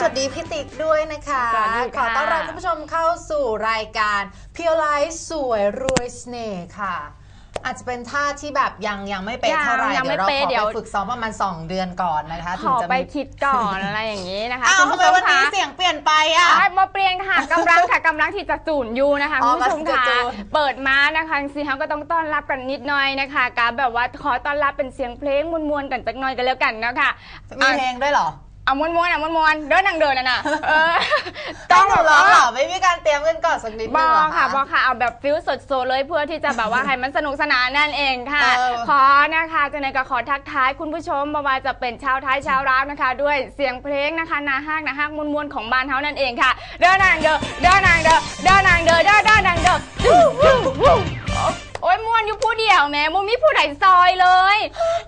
สวัสดีพี่ติ๊กด้วยนะคะสวัสดีขค่ะอต้อนรับคุณผู้ชมเข้าสู่รายการเพียวไลฟ์สวยรวยเสน่ห์ค่ะ อาจจะเป็นท่าที่แบบยังยังไม่เป๊ะยังเท่าไหร่ยังไม่เดี๋ยวเราเป๊ะขอเดี๋ยวไปฝึกซ้อมประมาณ 2 เดือนก่อนนะคะขถึงอจะไปมีคิดก่อนอะไรอย่างนี้นะคะอ้าวคุณทำผู้ไมชมวันนี้คะเสียงเปลี่ยนไปอะอ๋อมาเปลี่ยนค่ะกำลังค่ะกำลังที่จะจูนอยู่นะคะอ๋อคุณผู้ชมกำลังจะค่ะจูนเปิดมานะคะสิเขาก็ต้องต้อนรับกันนิดหน่อยนะคะการแบบว่าขอต้อนรับเป็นเสียงเพลงมวนๆกันสักหน่อยกันแล้วกันนะคะมีเพลงด้วยเหรอ เอามวนๆอะมวนๆเดินนังเดินน่ะนะเออต้องแบบร้องว่าเหรอไม่มีการเตรียมกันก่อนสักนิดบนึงอเหรอค่ะคะบอค่ะเอาแบบฟิลสดๆเลยเพื่อที่จะแบบว่าให้มันสนุกสนานนั่นเองค่ะ เออ ขอนะคะจะในก็ขอทักทายคุณผู้ชมบ่ว่าจะเป็นชาวไทยชาวลาวนะคะ ด้วยเสียงเพลงนะคะนาฮักนาฮักมวนๆของบ้านเฮานั่นเองค่ะ เด้อนางเด้อเด้อนางเด้อเด้อนางเด้อเด้อเด้อนางเด้อวู้วู้วู้โอ้ย มวนอยู่ผู้เดียวแหม่มุมีผู้ใดซอยเลย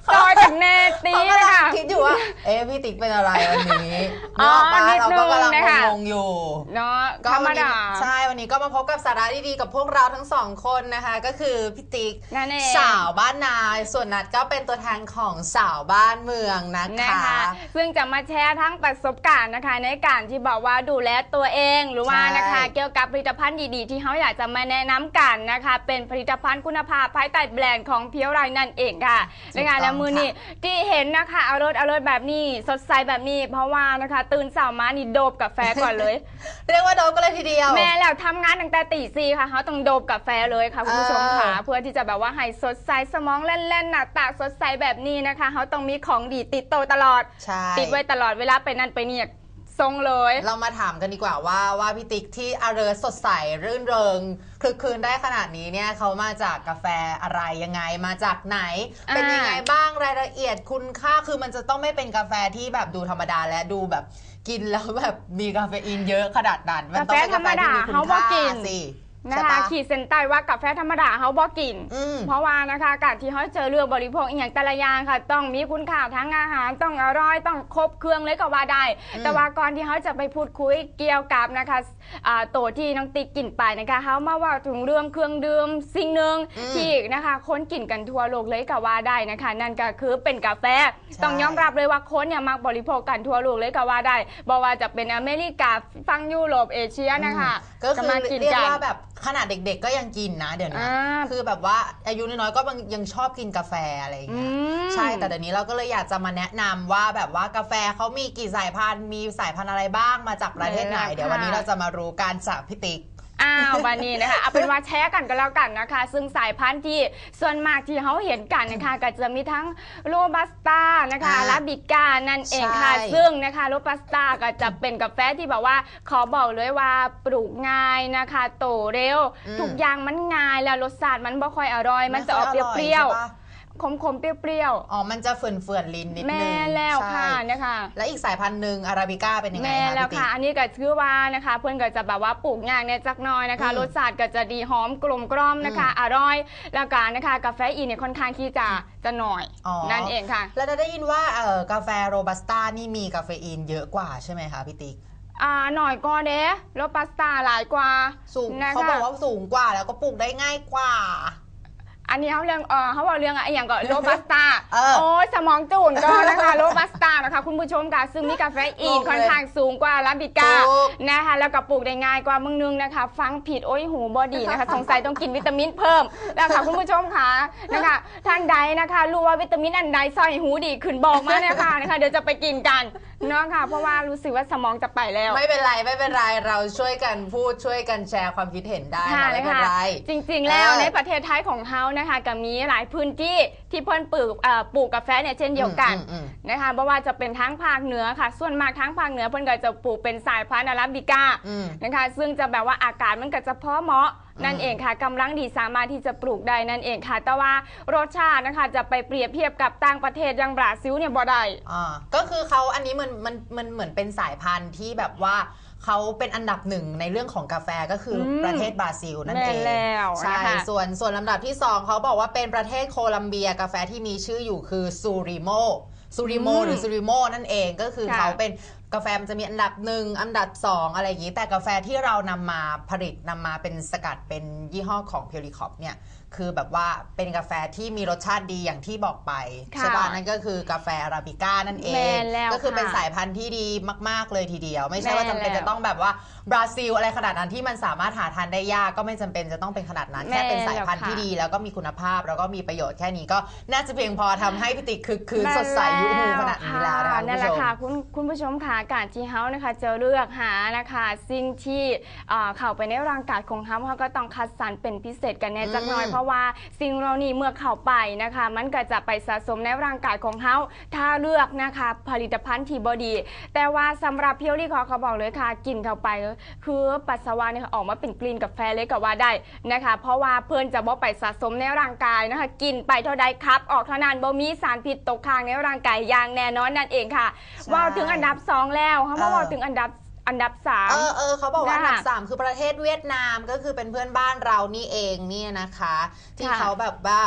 ซอยกับแนตีเขากำนะลัคะงคิดอยู่ว่า เอ๊ะพี่ติ๊กเป็นอะไรวันนี้อ๋อเนื้อปลานิดเรานึก็งกำลังนะคะ งงๆอยู่ เนาะก็ธรรมวันนี้ดาใช่วันนี้ก็มาพบกับสาระดีๆกับพวกเราทั้งสองคนนะคะ ก็คือพี่ติ๊ก นั่นเอง สาวบ้านนาส่วนนัดก็เป็นตัวแทนของสาวบ้านเมืองนะนะคะคะซึ่งจะมาแชร์ทั้งประสบการณ์นะคะ ในการที่บอกว่าดูแลตัวเองหรือว่าใช่นะคะ เกี่ยวกับผลิตภัณฑ์ดีๆ ที่เขาอยากจะมาแนะนำกันนะคะ เป็นผลิตภัณฑ์คุณภาพภายใต้แบรนด์ของเพียวไรนั่นเองค่ะนะคะแล้วมือนี้ที่เห็นนะคะเอารถเอารถแบบนี้สดใสแบบนี้ เพราะว่านะคะ ตื่นสาวมานี่โดบกาแฟก่อนเลย เรียกว่าโดนกันเลยทีเดียว แม่แล้วทำงานตั้งแต่ตีสี่ค่ะเขาต้องโดบกาแฟเลยค่ะคุณผู้ชมค่ะเออเพื่อที่จะแบบว่าให้สดใสสมองเล่นๆหน้าตาสดใสแบบนี้นะคะเขาต้องมีของดีติดโตวตลอดใช่ติดไว้ตลอดเวลาไปนั่นไปเนี่ย ทรงเลย เรามาถามกันดีกว่าว่าว่าพี่ติ๊กที่อเริสดใสรื่นเริงคลึกคลืนได้ขนาดนี้เนี่ยเขามาจากกาแฟอะไรยังไงมาจากไหนอ่าเป็นยังไงบ้างรายละเอียดคุณค่าคือมันจะต้องไม่เป็นกาแฟที่แบบดูธรรมดาและดูแบบกินแล้วแบบมีกาเฟอีนเยอะขนาดนั้นมันต้องเป็นกาแฟที่มีคุณค่าสิ นะใช่คะปะ ขีดเส้นใต้ว่ากาแฟธรรมดาเขาบอกกิน อืม เพราะว่านะคะการที่เขาเจอเรื่องบริโภคอหย่างแต่ละอย่างค่ะ ต้องมีคุณค่าทั้งอาหารต้องอร่อยต้องครบเครื่องเลยก็ว่าได้ อืม แต่ว่าก่อนที่เขาจะไปพูดคุยเกี่ยวกับนะคะอ่าตัวที่น้องติ๊กกินไปนะคะเขามาว่าถึงเรื่องเครื่องดื่มสิ่งหนึ่งอืมที่นะคะคนกินกันทั่วโลกเลยก็ว่าได้นะคะ นั่นก็คือเป็นกาแฟใช่ต้องยอมรับเลยว่าคนเนี่ยมักบริโภคกันทั่วโลกเลยก็ว่าได้บอกว่าจะเป็นอเมริกาฝั่งยุโรปเอเชียนะคะก็คือมากินเรียกกันว่าแบบ ขนาดเด็กๆก็ยังกินนะเดี๋ยวนี้อ่าคือแบบว่าอายุน้อยๆก็ยังชอบกินกาแฟอะไรอย่างอืเงี้ยมใช่แต่เดี๋ยวนี้เราก็เลยอยากจะมาแนะนำว่าแบบว่ากาแฟเขามีกี่สายพันธุ์มีสายพันธุ์อะไรบ้างมาจากประเทศไหนเออเดี๋ยววันนี้ค่ะเราจะมารู้การจากพิติก อ้าววันนี้นะคะเอาเป็นว่าแชร์กันก็แล้วกันนะคะ ซึ่งสายพันธุ์ที่ส่วนมากที่เขาเห็นกันนะคะก็จะมีทั้งโรบัสต้านะคะอ่าอาราบิก้านั่นเองค่ะ ใช่ ซึ่งนะคะโรบัสต้าก็จะเป็นกาแฟที่แบบว่าขอบอกเลยว่าปลูกง่ายนะคะโตเร็ว อืมทุกอย่างมันง่ายแล้วรสชาติมันบ่ค่อยอร่อย มันจะออกเปรี้ยวใช่ปะๆ ขมๆ เปรี้ยวอ๋อ มันจะเฟื่อนๆลิ้นนิดๆ นึงแม่แล้วค่ะใช่นะคะและอีกสายพันธุ์หนึ่งอาราบิก้าเป็นยังไงแม่คะแล้วพี่ติ๊ค่ะกอันนี้ก็ชื่อว่านะคะ เพื่อนก็จะแบบว่าปลูกง่ายในจักหน้อยนะคะ อืมรสชาติก็จะดีหอมกลมกล่อมนะคะ อร่อยแล้วก็นะคะกาแฟอีนเนี่ยค่อนข้างที่จะจะหน่อยอ๋อ นั่นเองค่ะแล้วได้ยินว่าเอ่อกาแฟโรบัสต้านี่มีกาเฟอีนเยอะกว่าใช่ไหมคะพี่ติ๊กอ่าหน่อยก็เด้รสปาสต้าหลายกว่าสูงนะคะ เขาบอกว่าสูงกว่าแล้วก็ปลูกได้ง่ายกว่า อันนี้เขาเรื่องเออเขาบอกเรื่องอะไรอย่างก็โรบัสต้าเออ โอ้ยสมองจูนก็นะคะโรบัสต้านะคะคุณผู้ชมค่ะซึ่งมีกาแฟอีนงงเลยค่อนข้างสูงกว่าลาบิก้าถูก นะคะแล้วก็ปลูกได้ง่ายกว่ามึงนึงนะคะ ฟังผิดโอ้ยหูบอดีนะคะสงสัยต้องกินวิตามินเพิ่มนะคะคุณผู้ชมค่ะนะคะท่านใดนะคะ รู้ว่าวิตามินอันใดซอยหูดีขึ้นบอกมาเนี่ยค่ะนะคะเดี๋ยวจะไปกินกัน เนาะค่ะ เพราะว่ารู้สึกว่าสมองจะไปแล้ว ไม่เป็นไรไม่เป็นไรเราช่วยกันพูดช่วยกันแชร์ความคิดเห็นได้ค่ะนะไม่นะเป็นคะไรจริง ๆ แล้วเออในประเทศไทยของเขานะคะก็มีหลายพื้นที่ที่เพิ่นปลูกเอ่อปลูกกาแฟเนี่ยเช่นเดียวกันอืมอืมนะคะเพราะว่าจะเป็นทั้งภาคเหนือค่ะ ส่วนมากทั้งภาคเหนือเพิ่นก็จะปลูกเป็นสายพันธุ์อาราบิก้าอืมนะคะซึ่งจะแบบว่าอากาศมันก็จะเพาะเหมาะอืมนั่นเองค่ะกำลังดีสามารถที่จะปลูกได้นั่นเองค่ะ แต่ว่ารสชาตินะคะจะไปเปรียบเทียบกับต่างประเทศอย่างบราซิลเนี่ยบ่ได้อ่าก็คือเขาอันนี้มันมันมันเหมือนเป็นสายพันธุ์ที่แบบว่าเขาเป็นอันดับหนึ่งในเรื่องของกาแฟก็คืออมประเทศบราซิลนั่นเองแม่นแล้วใช่นะคะส่วนส่วนลำดับที่สองเขาบอกว่าเป็นประเทศโคลัมเบียกาแฟที่มีชื่ออยู่คือซูริโมซูริโมอืมหรือซูริโมนั่นเองก็คือค่ะเขาเป็น กาแฟมันจะมีอันดับหนึ่งอันดับสองอะไรอย่างนี้ แต่กาแฟที่เรานำมาผลิตนำมาเป็นสกัดเป็นยี่ห้อของเพียวรีคอปเนี่ยคือแบบว่าเป็นกาแฟที่มีรสชาติดีอย่างที่บอกไปค่ะใช่ป่ะนั่นก็คือกาแฟอาราบิก้านั่นเอแม่งนแล้วก็คือเป็นค่ะสายพันธุ์ที่ดีมาก ๆเลยทีเดียว ไม่ใช่ว่าแม่นจำเป็นแล้วจะต้องแบบว่าบราซิลอะไรขนาดนั้นที่มันสามารถหาทานได้ยากก็ไม่จำเป็นจะต้องเป็นขนาดนั้นแม่แค่นเป็นสายพันธุ์แล้วค่ะที่ดีแล้วก็มีคุณภาพแล้วก็มีประโยชน์แค่นี้ก็น่าจะเพียงพอทำให้พิติกคึกคืนสดใสยุหูขนาดนี้แล้วนะคะนั่นแหละคุณผู้ชมค่ะคุณคุณผู้ชมค่ะการที่เฮานะคะจะเลือกหานะคะสิ่งที่อ่าเข้าไปในร่างกายของเฮาเขาก็ต้องคัดสรรเป็นพิเศษกันแน่จักหน่อยอืมเพราะว่าสิ่งเหล่านี้เมื่อเข้าไปนะคะ มันก็จะไปสะสมในร่างกายของเฮาถ้าเลือกนะคะผลิตภัณฑ์ที่บดี แต่ว่าสำหรับเพียวลี่ขอเขาบอกเลยค่ะกินเข้าไป คือปัสสาวะเนี่ยออกมาเป็นกลิ่นกาแฟเลยก็ว่าได้นะคะ เพราะว่าเพื่อนจะบ่ไปสะสมในร่างกายนะคะ กินไปเท่าใดครับ ออกเท่านั้นบ่มีสารพิษตกค้างในร่างกายอย่างแน่นอนนั่นเองค่ะใช่ว่าถึงอันดับ2แล้วเขามาเออว่าถึงอันดับอันดับเออเออเขาบอกว่าอันดับค่ะสามคือประเทศเวียดนามก็คือเป็นเพื่อนบ้านเรานี่เองเนี่ยนะคะ ที่ค่ะเขาแบบว่า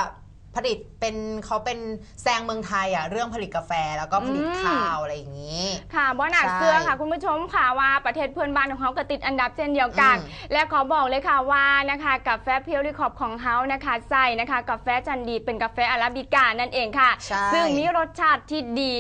ผลิตเป็นเขาเป็นแซงเมืองไทยอะเรื่องผลิตกาแฟแล้วก็ผลิตอืมข้าวอะไรอย่างนี้3ค่ะบ่หนาใช่เสื้อค่ะคุณผู้ชมค่ะว่าประเทศเพื่อนบ้านของเขาก็ติดอันดับเช่นเดียวกันอืมและขอบอกเลยค่ะว่านะคะกาแฟเพียวรีคอปของเขานะคะใส่นะคะกาแฟจันดีเป็นกาแฟอาราบิก้านั่นเองค่ะใช่ซึ่งมีรสชาติที่ดี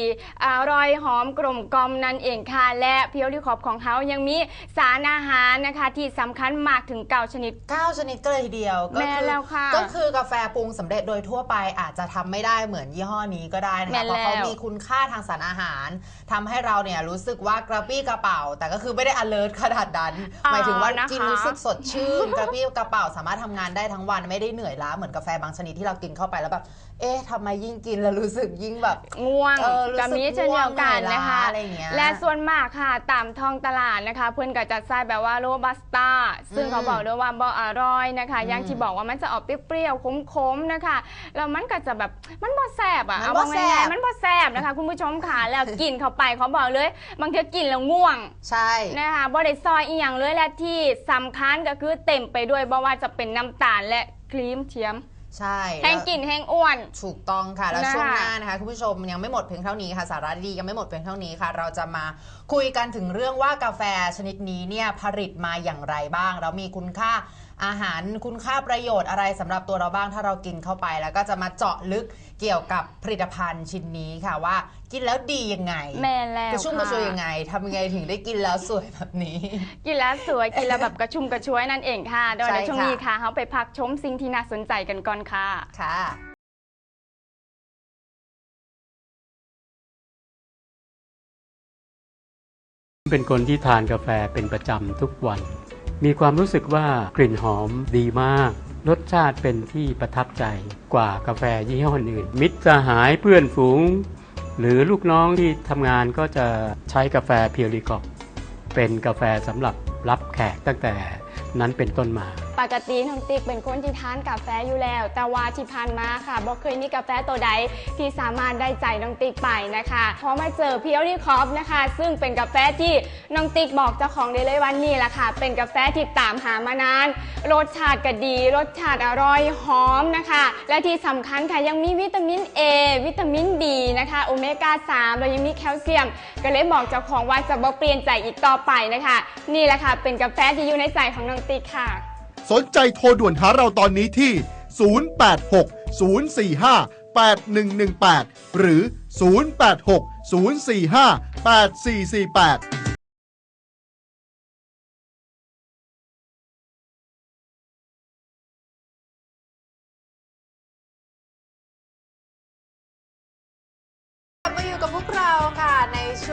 อร่อยหอมกลมกลอมนั่นเองค่ะ และเพียวรีคอปของเขายังมีสารอาหารนะคะที่สำคัญมากถึง9ชนิด 9 ชนิดก็เลยทีเดียวก็แม่แล้วค่ะก็คือกาแฟปรุงสำเร็จโดยทั่วไปอาจจะทำไม่ได้เหมือนยี่ห้อนี้ก็ได้นะแม่คะแล้วเพราะเขามีคุณค่าทางสารอาหารทำให้เราเนี่ยรู้สึกว่ากระปี้กระเป๋า แต่ก็คือไม่ได้ alert ขนาดนั้นอ๋อหมายถึงว่านะคะกินรู้สึกสดชื่นกระปี้กระเป๋าสามารถทำงานได้ทั้งวันไม่ได้เหนื่อยล้าเหมือนกาแฟบางชนิดที่เรากินเข้าไปแล้วแบบเอ๊ะทำไมยิ่งกินแล้วรู้สึกยิ่งแบบง่วงเออรู้สึกกับมีเช่นเดียวกันนะคะง่วงเหนื่อยล้าอะไรอย่างเงี้ยและส่วนมากค่ะตามท้องตลาดนะคะ เพื่อนก็จะใส่แบบว่าโรบัสต้าซึ่งอืมเขาบอกด้วยว่าบ่อร่อยนะคะอืมอย่างที่บอกว่ามันจะออกเปรี้ยวๆขมๆนะคะแล้วมันก็จะแบบมันบ่แสบอะมันเอาบ่ว่าแซ่ง่ายบๆมันบ่แสบนะคะ คุณผู้ชมค่ะแล้วกินเข้าไปเขาบอกเลย บางทีกินแล้วง่วง ใช่ นะคะบ่ได้ซอยอีหยังเลยและที่สำคัญก็คือเต็มไปด้วยบ่ว่าจะเป็นน้ำตาลและครีมเทียม ใช่แห้งล้วกินแห้งอ้วน ถูกต้องค่ะ แล้วนะคะ ช่วงหน้านะคะคุณผู้ชมยังไม่หมดเพียงเท่านี้ค่ะ สาระดียังไม่หมดเพียงเท่านี้ค่ะ เราจะมาคุยกันถึงเรื่องว่ากาแฟชนิดนี้เนี่ยผลิตมาอย่างไรบ้าง แล้วมีคุณค่า อาหารคุณค่าประโยชน์อะไรสำหรับตัวเราบ้างถ้าเรากินเข้าไป แล้วก็จะมาเจาะลึกเกี่ยวกับผลิตภัณฑ์ชิ้นนี้ค่ะว่า กินแล้วดียังไงแม่นแล้วกระชุ่มกระชวยค่ยังไงทำยังไงถึงได้กินแล้วสวยแบบนี้ กินแล้วสวยกินแล้วแบบกระชุ่มกระชวยนั่นเองค่ะโดยใช่ในช่วงค่ะนี้ค่ะเขาไปพักชมสิ่งที่น่าสนใจกันก่อนค่ะค่ะเป็นคนที่ทานกาแฟเป็นประจำทุกวัน มีความรู้สึกว่ากลิ่นหอมดีมาก รสชาติเป็นที่ประทับใจกว่ากาแฟยี่ห้ออื่น มิตรสหายเพื่อนฝูง หรือลูกน้องที่ทำงานก็จะใช้กาแฟเพียวรีกอบเป็นกาแฟสำหรับรับแขกตั้งแต่ นั้นเป็นต้นมา ปกติน้องติ๊กเป็นคนที่ทานกาแฟอยู่แล้ว แต่ว่าที่ผ่านมาค่ะบอกเคยมีกาแฟตัวใดที่สามารถได้ใจน้องติ๊กไปนะคะพอมาเจอเพียวรี่คอฟนะคะ ซึ่งเป็นกาแฟที่น้องติ๊กบอกเจ้าของได้เลยวันนี้แหละค่ะ เป็นกาแฟที่ตามหามานาน รสชาติก็ดี รสชาติอร่อยหอมนะคะ และที่สำคัญค่ะยังมีวิตามิน A วิตามิน D นะคะโอเมก้า3แล้วยังมีแคลเซียม ก็เลยบอกเจ้าของว่าจะบ่เปลี่ยนใจอีกต่อไปนะคะ นี่แหละค่ะ เป็นกาแฟที่อยู่ในใจของน้องติ๊กค่ะ สนใจโทรด่วนหาเราตอนนี้ที่ 086 045 8118 หรือ 086 045 8448กลับมาอยู่กับพวกเราค่ะใน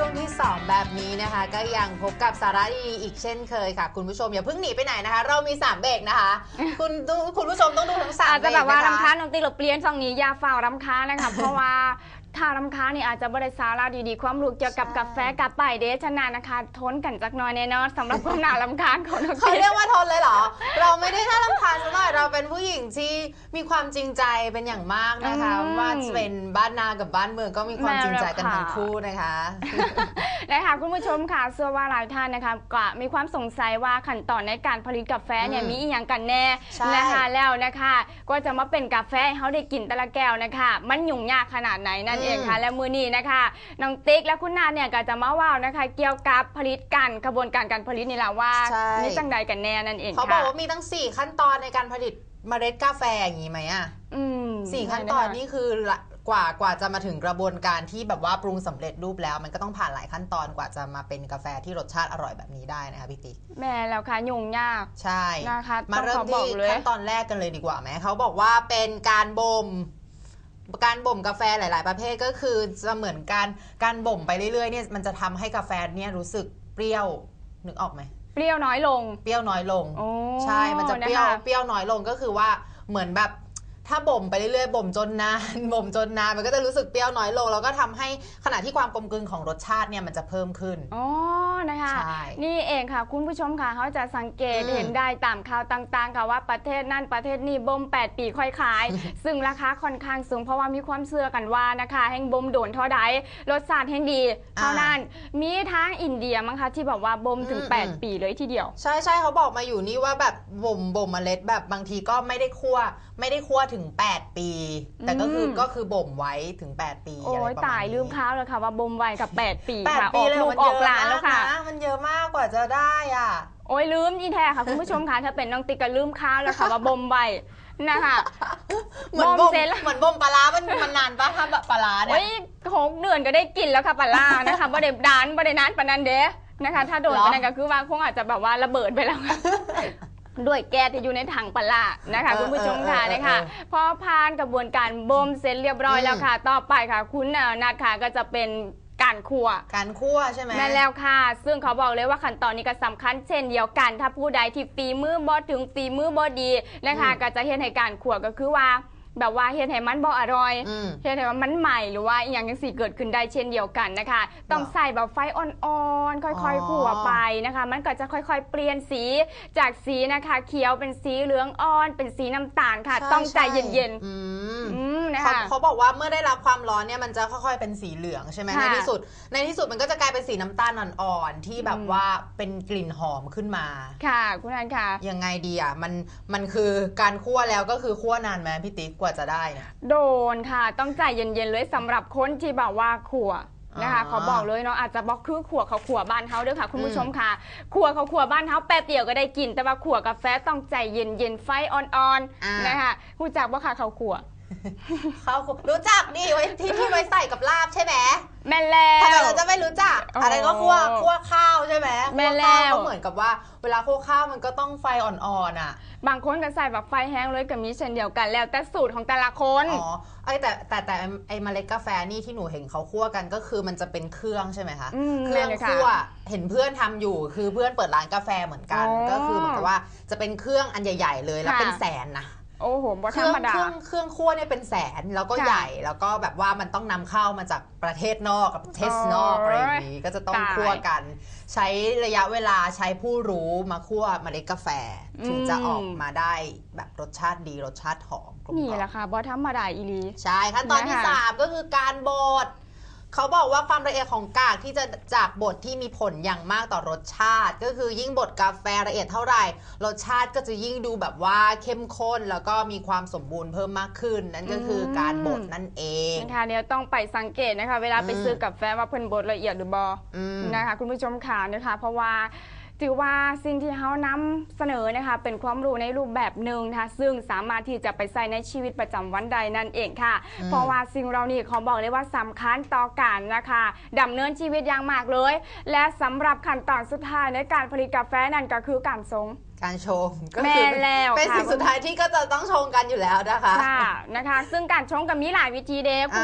ช่วงที่ 2 แบบนี้นะคะ ก็ยังพบกับสาระดีๆอีกเช่นเคยค่ะ คุณผู้ชมอย่าเพิ่งหนีไปไหนนะคะ เรามี 3 เบรกนะคะ คุณดูคุณผู้ชมต้องดูทั้งสามอาจเบรจะกแบบว่านะคะ รำคาญน้องติ๊กเราเปลี่ยนซองนี้อยาฝ่าวรำคาญนะคะ เพราะว่า ถ้ารำคาญนี่อาจจะบริสาระดีๆ ความรู้เกี่ยวกับกาแฟกับไปเดชนานะคะทนกันจักหน่อยแน่นอนสำหรับความหนารำคาญของน้องเขาเรียกว่าทนเลยเหรอ เราไม่ได้น่ารำคาญซะหน่อยเราเป็นผู้หญิงที่มีความจริงใจเป็นอย่างมากนะคะว่าเป็นบ้านนากับบ้านเมืองก็มีความจริงใจกันทั้งคู่นะคะนะคะคุณผู้ชมค่ะเชื่อว่าหลายท่านนะคะก็มีความสงสัยว่าขั้นตอนในการผลิตกาแฟเนี่ยมีอีหยังกันแน่นะคะแล้วนะคะ ก็จะมาเป็นกาแฟให้เขาได้กินแต่ละแก้วนะคะ มันยุ่งยากขนาดไหนนั่นเองค่ะและมือนี้นะคะน้องติ๊กและคุณนาเนี่ยก็จะมาว่าวนะคะ เกี่ยวกับผลิตกันกระบวนการการผลิตนี่แหละว่าใช่มีจังใดกันแน่นั่นเองเขาบอกค่ะว่ามีตั้ง 4 ขั้นตอนในการผลิตเมล็ดกาแฟอย่างนี้ไหมอะอืมสี่ขั้นตอนนี่คือละกว่ากว่าจะมาถึงกระบวนการที่แบบว่าปรุงสำเร็จรูปแล้ว มันก็ต้องผ่านหลายขั้นตอนกว่าจะมาเป็นกาแฟที่รสชาติอร่อยแบบนี้ได้นะคะพี่ติ๊ก แม่แล้วค่ะยุ่งยาก ใช่ นะคะมาเริ่มต้องขอบอกที่เลยขั้นตอนแรกกันเลยดีกว่าไหมเขาบอกว่าเป็นการบ่ม การบ่มกาแฟหลาย ๆ ประเภทก็คือจะเหมือนการการบ่มไปเรื่อย ๆ เนี่ยมันจะทำให้กาแฟเนี่ยรู้สึกเปรี้ยวนึกออกไหมเปรี้ยวน้อยลง เปรี้ยวน้อยลง โอ้ใช่มันจะเปรี้ยวนะคะ เปรี้ยวน้อยลงก็คือว่าเหมือนแบบ ถ้าบ่มไปเรื่อยๆบ่มจนนานบ่มจนนานมันก็จะรู้สึกเปรี้ยวน้อยลง แล้วก็ทำให้ขณะที่ความกลมกลืนของรสชาติเนี่ยมันจะเพิ่มขึ้นอ๋อนะคะใช่นี่เองค่ะ คุณผู้ชมค่ะเขาจะสังเกตอืมเห็นได้ตามข่าวต่างๆ ค่ะว่าประเทศนั่นประเทศนี้บ่ม 8 ปีค่อยขาย ซึ่งราคาค่อนข้างสูงเพราะว่ามีความเชื่อกันว่านะคะแห่งบ่มโดนเท่าใดรสชาติแห่งดีเท่านั้นมีทางอินเดียมั้งคะที่แบบว่าบ่มถึงอืม8ปีเลยทีเดียว ใช่ใช่เขาบอกมาอยู่นี่ว่าแบบบ่มบ่มเมล็ดแบบบางทีก็ไม่ได้คั่วไม่ได้คั่วถึง 8 ปี แต่ก็คืออืมก็คือบ่มไว้ถึง 8 ปีโอ้อะไรยประมาณตายนี้ลืมข้าวแล้วค่ะว่าบ่มไวกับ 8 ปีแปดค่ะปีออกเลยลูมักนอเยอกอะหลานแล้วมากค่ะนะมันเยอะมากกว่าจะได้อะ โอ้ยลืมอีแท้ค่ะคุณผู้ชมค่ะถ้าเป็นน้องติ๊กก็ลืมข้าวแล้วค่ะว่าบ่มไวนะคะเหมือนบ่บ่มมเสร็จแล้วเหมือนบ่มปลาร้ามันมันนานปะถ้าแบบปลาร้าเนี่โอ้ยยหกเดือนก็ได้กินแล้วค่ะปลาล่านะคะบ่ได้ดานบ่ได้นานปานนั้นเด้นะคะ ถ้าโดนเหรอปานนั้นก็คือว่าคงอาจจะแบบว่าระเบิดไปแล้ว ด้วยแก๊สที่อยู่ในถังปลาล่านะคะเออคุณผู้ชมค่ะเออเออนะคะเออพอผ่านกระบวนการบ่มเสร็จเรียบร้อยอืม แล้วค่ะ ต่อไปค่ะ คุณเอ่อนัดค่ะก็จะเป็นการคั่ว การคั่วใช่ไหมแม่นแล้วค่ะ ซึ่งเขาบอกเลยว่าขั้นตอนนี้ก็สำคัญเช่นเดียวกัน ถ้าผู้ใดที่ฝีมือบ่ถึงฝีมือบ่ดีนะคะ อืมก็จะเฮ็ดให้การขัวก็คือว่า แบบว่าเฮ็ดให้มันบ่อร่อยอืม เฮ็ดให้ว่ามันใหม่หรือว่าอหย่างจังสี่เกิดขึ้นได้เช่นเดียวกันนะคะ ต้องเหรอใส่แบบไฟอ่อนๆ ค่อยอ๋อๆขั่วไปนะคะ มันก็จะค่อยๆเปลี่ยนสีจากสีนะคะเขียวเป็นสีเหลืองอ่อน เป็นสีน้ำตาลค่ะใช่ต้องใจเย็นอืมๆอืมนะเขาคะ เขาบอกว่าเมื่อได้รับความร้อนเนี่ยมันจะค่อยๆเป็นสีเหลืองใช่ไหมค่ะในที่สุด ในที่สุดมันก็จะกลายเป็นสีน้ำตาลอ่อนๆที่แบบอืม ว่าเป็นกลิ่นหอมขึ้นมา ค่ะ คุณอันค่ะ ยังไงดีอะมันมันคือการคั่วแล้วก็คือคั่วนานไหมพี่ติ๊กกว่าจะได้เนี่ยโดนค่ะต้องใจเย็นๆเลยสำหรับคนที่แบบว่าขัวนะคะอ่าเขาบอกเลยเนาะอาจจะบอกคือขัวเขาขัวบ้านเฮาเด้วยค่ะ คุณอืผู้มชมค่ะขัวเขาขัวบ้านเฮาแป๊บเดียวก็ได้กิน แต่ว่าขัวกาแฟต้องใจเย็นๆไฟอ่อนๆนะคะรู้จักว่าค่ะเขาขัว ข้าวคลุกรู้จักดิไว้ที่ที่ไว้ใส่กับลาบใช่ไหมแม่นแล้ทำไมว เราจะไม่รู้จักอ๋อออะไรก็คั่วคั่วข้าวใช่ไหมแม่คั่วแล้วข้าวก็เหมือนกับว่า เวลาคั่วข้าวมันก็ต้องไฟอ่อนๆอะบางคนก็ใส่แบบไฟแห้งเลยก็มีเช่นเดียวกันแล้วแต่สูตรของแต่ละคน อ๋อไอยแต่แต่แต่ไอเมล็ดกาแฟนี่ที่หนูเห็นเขาคั่วกันก็คือมันจะเป็นเครื่องใช่ไหมคะอืมเครื่องแม่นเลยค่ะคั่วเห็นเพื่อนทำอยู่คือเพื่อนเปิดร้านกาแฟเหมือนกัน อ๋อก็คือเหมือนกับว่าจะเป็นเครื่องอันใหญ่ ๆ เลยแล้วค่ะ เป็นแสนนะ โอ้โหบ่เคธรรื่องรมดา เครื่องเครื่องคั่วเนี่ยเป็นแสนแล้วก็ค่ะใหญ่แล้วก็แบบว่ามันต้องนำเข้ามาจากประเทศนอกกับประเทศนอกโอ้ยอะไรอย่างนี้ก็จะต้องตายคั่วกัน ใช้ระยะเวลาใช้ผู้รู้มาคั่วเมล็ดกาแฟถึงจะอืมออกมาได้แบบรสชาติดีรสชาติหอมกลมนี่กล่อมแหละค่ะบ่ธรรมดาอีหลี ใช่ขั้นตอนที่นะคะ3ก็คือการบด เขาบอกว่าความละเอียดของกากที่จะจากบดที่มีผลอย่างมากต่อรสชาติ ก็คือยิ่งบดกาแฟละเอียดเท่าไหร่ รสชาติก็จะยิ่งดูแบบว่าเข้มข้นแล้วก็มีความสมบูรณ์เพิ่มมากขึ้น นั่นก็คือการบดนั่นเองนะคะเดี๋ยวต้องไปสังเกตนะคะ เวลาไปอืมซื้อกาแฟว่าเพิ่นบดละเอียดหรือบออืมนะคะคุณผู้ชมค่ะนะคะเพราะว่า ถือว่าสิ่งที่เขานำเสนอนะคะเป็นความรู้ในรูปแบบหนึ่งนะคะซึ่งสามารถที่จะไปใส่ในชีวิตประจำวันใดนั่นเองค่ะอืมเพราะว่าสิ่งเรานี่เขาบอกเลยว่าสำคัญต่อการนะคะดำเนินชีวิตอย่างมากเลย และสำหรับขั้นตอนสุดท้ายในการผลิตกาแฟนั่นก็คือการชงการชงก็แม่คือเป็นแล้วเป็นค่ะสิ่งสุดท้ายที่ก็จะต้องชงกันอยู่แล้วนะคะค่ะนะคะ ซึ่งการชงก็มีหลายวิธีเด้คุณ